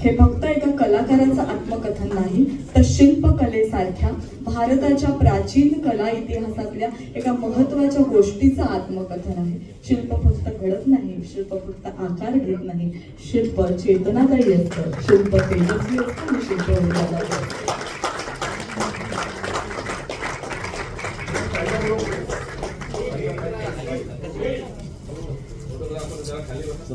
हे फक्त एका कलाकाराचं आत्मकथन नाही तर शिल्पकलेसारख्या भारताच्या प्राचीन कला इतिहासातल्या एका महत्त्वाच्या गोष्टीचं आत्मकथन आहे. शिल्प फक्त घडत नाही शिल्प फक्त आकार घेत नाही. शिल्प चेतनादायी असतं शिल्प तेजस्वी असतं आणि शिल्प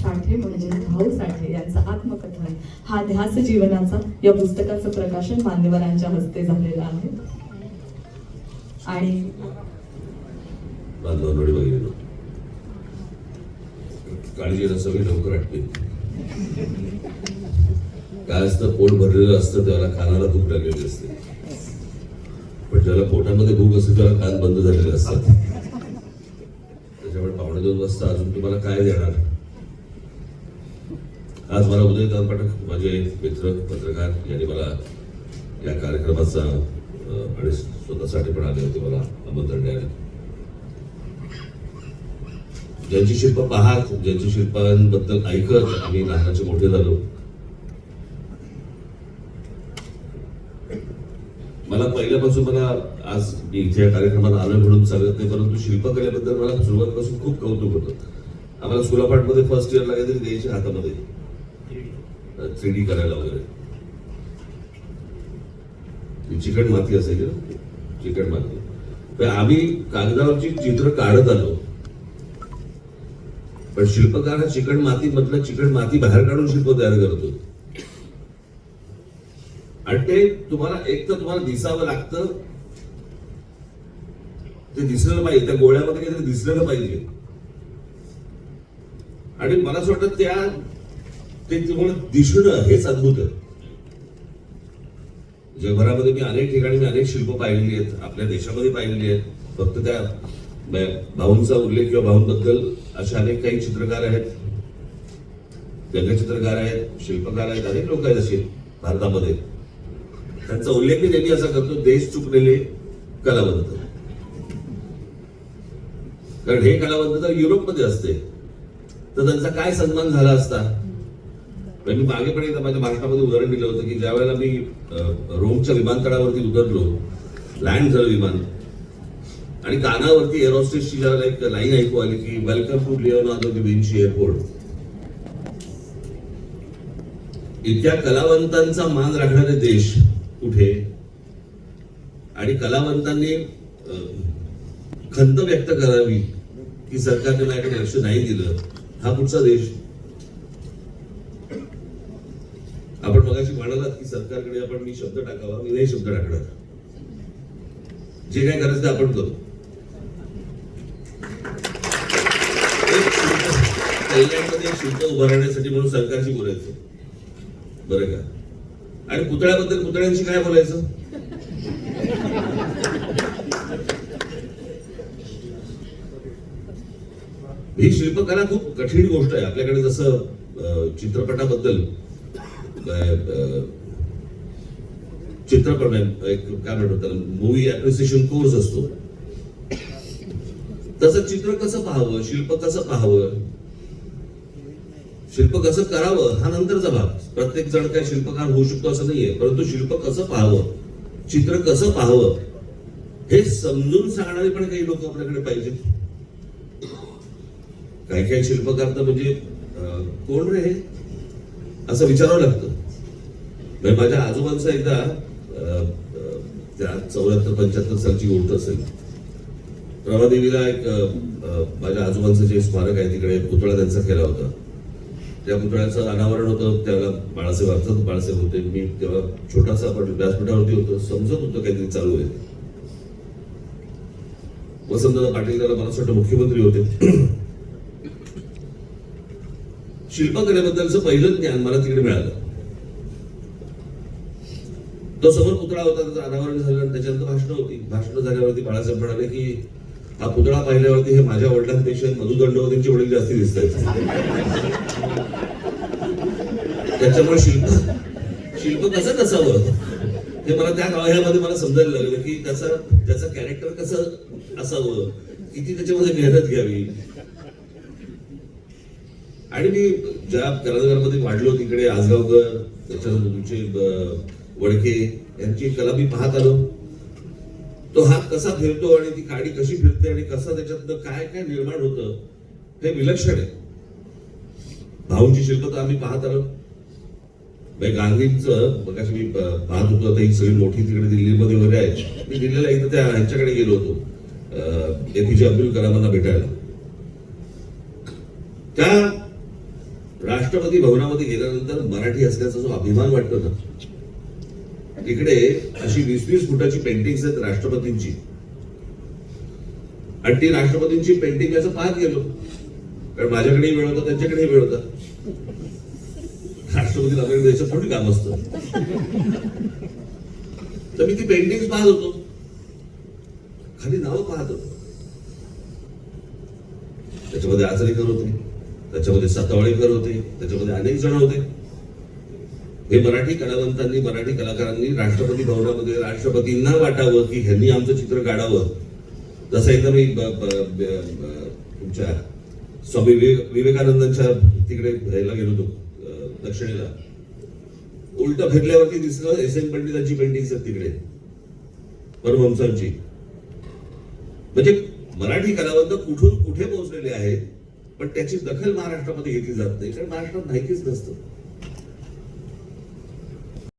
साठे म्हणजे भाऊ साठे यांचं आत्मकथन हा ध्यास जीवनाचा या पुस्तकाचं प्रकाशन मान्यवरांच्या हस्ते झालेलं आहे. आणि काळजी सगळी लवकर आटते काय असतं पोट भरलेलं असतं त्याला खानाला भूक लागलेली असते. पण ज्याला पोटामध्ये भूक असते त्याला कान बंद झालेले असतात. त्याच्यामुळे पावणे दोन वाजता अजून तुम्हाला काय देणार? आज मला उदयकांत पाठक माझे मित्र पत्रकार यांनी मला या कार्यक्रमाचा आणि स्वतःसाठी पण आले होते मला आमंत्रण द्यायला. ज्यांची शिल्प पाहत ज्यांची शिल्पांबद्दल ऐकत आम्ही लहानाचे मोठे झालो. मला पहिल्यापासून मला आज मी इथे या कार्यक्रमात आलो म्हणून सांगत नाही परंतु शिल्पकलेबद्दल मला सुरुवातीपासून खूप कौतुक होतं. आम्हाला सुलापाटमध्ये फर्स्ट इयरला काहीतरी द्यायचे हातामध्ये. थ्री डी करायला वगैरे. चिकट माती असायची ना? चिकट माती. तर आम्ही कागदावरची चित्र काढत आलो. पण शिल्पकार हा चिकट माती मधलं चिकट माती बाहेर काढून शिल्प तयार करतो. आणि ते तुम्हाला एक तर तुम्हाला दिसावं लागतं. ते दिसलं पाहिजे. त्या गोळ्यामध्ये काहीतरी दिसलेलं पाहिजे. आणि मला असं वाटतं त्या ते तुम्हाला दिसणं हेच अद्भुत आहे. जगभरामध्ये मी अनेक ठिकाणी मी अनेक शिल्प पाहिलेली आहेत आपल्या देशामध्ये पाहिलेली आहेत. फक्त त्या भाऊंचा उल्लेख किंवा भाऊंबद्दल असे अनेक काही चित्रकार आहेत. व्यंगचित्रकार आहेत शिल्पकार आहेत अनेक लोक आहेत असे भारतामध्ये. त्यांचा उल्लेख मी नेहमी असा करतो देश चुकलेले कलावंत. कारण हे कलावंत तर युरोपमध्ये असते. तर त्यांचा काय सन्मान झाला असता? मी मागे पण एकदा माझ्या भारतामध्ये उदाहरण दिलं होतं की ज्या वेळेला मी रोमच्या विमानतळावरती उतरलो लँड झालं विमान आणि कानावरती एरोस्टेसची ज्यावेळेला एक लाईन ऐकू आली की welcome to Leonardo da Vinci airport इतक्या कलावंतांचा मान राखणारे देश कुठे? आणि कलावंतांनी खंत व्यक्त करावी की सरकारने माझ्याकडे लक्ष नाही दिलं हा पुढचा देश? आपण मगाशी म्हणालात की सरकारकडे आपण मी शब्द टाकावा मी नाही शब्द टाकणार. जे काय करायचं ते आपण करू. कल्याणमध्ये शुल्क उभारण्यासाठी म्हणून सरकारशी बोलायचं. बरं का? आणि पुतळ्याबद्दल पुतळ्यांशी काय बोलायचं? ही शिल्पकला खूप कठीण गोष्ट आहे. आपल्याकडे जसं चित्रपटाबद्दल चित्रपट एक काय म्हणतात मूवी अप्रिसिएशन कोर्स असतो तसं चित्र कसं पाहावं शिल्प कसं पाहावं शिल्प कसं करावं हा नंतरचा भाग प्रत्येक जण काय शिल्पकार होऊ शकतो असं नाहीये परंतु शिल्प कसं पाहावं चित्र कसं पाहावं हे समजून सांगणारे पण काही लोक आपल्याकडे पाहिजेत काही काही शिल्पकार तर म्हणजे कोण रे हे असं विचारावं लागतं म्हणजे माझ्या आजोबांचा एकदा त्या चौऱ्याहत्तर पंच्याहत्तर सालची गोष्ट असेल. प्रभादेवीला एक माझ्या आजोबांचं जे स्मारक आहे तिकडे पुतळा त्यांचा केला होता. त्या पुतळ्याचं अनावरण होतं त्याला बाळासाहेब अर्थात बाळासाहेब होते. मी तेव्हा छोटासा आपण व्यासपीठावरती होतो समजत होतं काहीतरी चालू आहे. वसंतदादा पाटील त्याला मला वाटतं मुख्यमंत्री होते. शिल्पकलेबद्दलचं पहिलं ज्ञान मला तिकडे मिळालं. तो समोर पुतळा होता त्याचं अनावरण झालं त्याच्यानंतर भाषणं होती. भाषणं झाल्यावरती बाळासाहेब म्हणाले की हा पुतळा पाहिल्यावरती हे माझ्या वडिलांपेक्षा मधु दंडवतींचे वडील जास्ती दिसत त्याच्यामुळे शिल्प शिल्प कसं नसावं? हे मला त्या गावामध्ये मला समजायला लागलं की त्याचं त्याचं कॅरेक्टर कसं असावं? किती त्याच्यामध्ये मेहनत घ्यावी? आणि मी ज्या करारमध्ये वाढलो तिकडे आजगावकर त्याच्यानंतर तुमचे वडके यांची कला मी पाहत आलो. तो हात कसा फिरतो आणि ती काडी कशी फिरते आणि कसा त्याच्यातनं काय काय निर्माण होतं हे विलक्षण आहे. भाऊंची शिल्प तर आम्ही पाहत आलो. म्हणजे गांधींचं मी पाहत होतो आता ही सगळी मोठी तिकडे दिल्लीमध्ये वगैरे आहे. मी दिल्लीला एकदा त्या ह्यांच्याकडे गेलो होतो एपीजे अब्दुल कलामांना भेटायला. त्या राष्ट्रपती भवनामध्ये गेल्यानंतर मराठी असल्याचा जो अभिमान वाटतो ना इकडे अशी वीस वीस फुटाची पेंटिंग्स आहेत राष्ट्रपतींची. आणि ती राष्ट्रपतींची पेंटिंग असं पाहत गेलो. कारण माझ्याकडेही वेळ होता त्यांच्याकडेही वेळ होता. राष्ट्रपती आपल्याकडे द्यायचं थोडी काम असत. तर मी ती पेंटिंग पाहत होतो. खाली नावं पाहत होतो. त्याच्यामध्ये आचरेकर होते त्याच्यामध्ये सतावळेकर होते त्याच्यामध्ये अनेक जण होते. हे मराठी कलावंतांनी मराठी कलाकारांनी राष्ट्रपती भवनामध्ये राष्ट्रपतींना वाटावं की ह्यांनी आमचं चित्र काढावं. जसं एकदा मी तुमच्या स्वामी विवेक विवेकानंदांच्या तिकडे ह्याला गेलो होतो दक्षिणेला. उलट फिरल्यावरती दिसलं एस एन पंडितांची पेंटिंग आहेत तिकडे. परमहंसांची. म्हणजे मराठी कलावंत कुठून कुठे पोहोचलेले आहेत पण त्याची दखल महाराष्ट्रामध्ये घेतली जात नाही कारण महाराष्ट्रात माहितीच नसतं.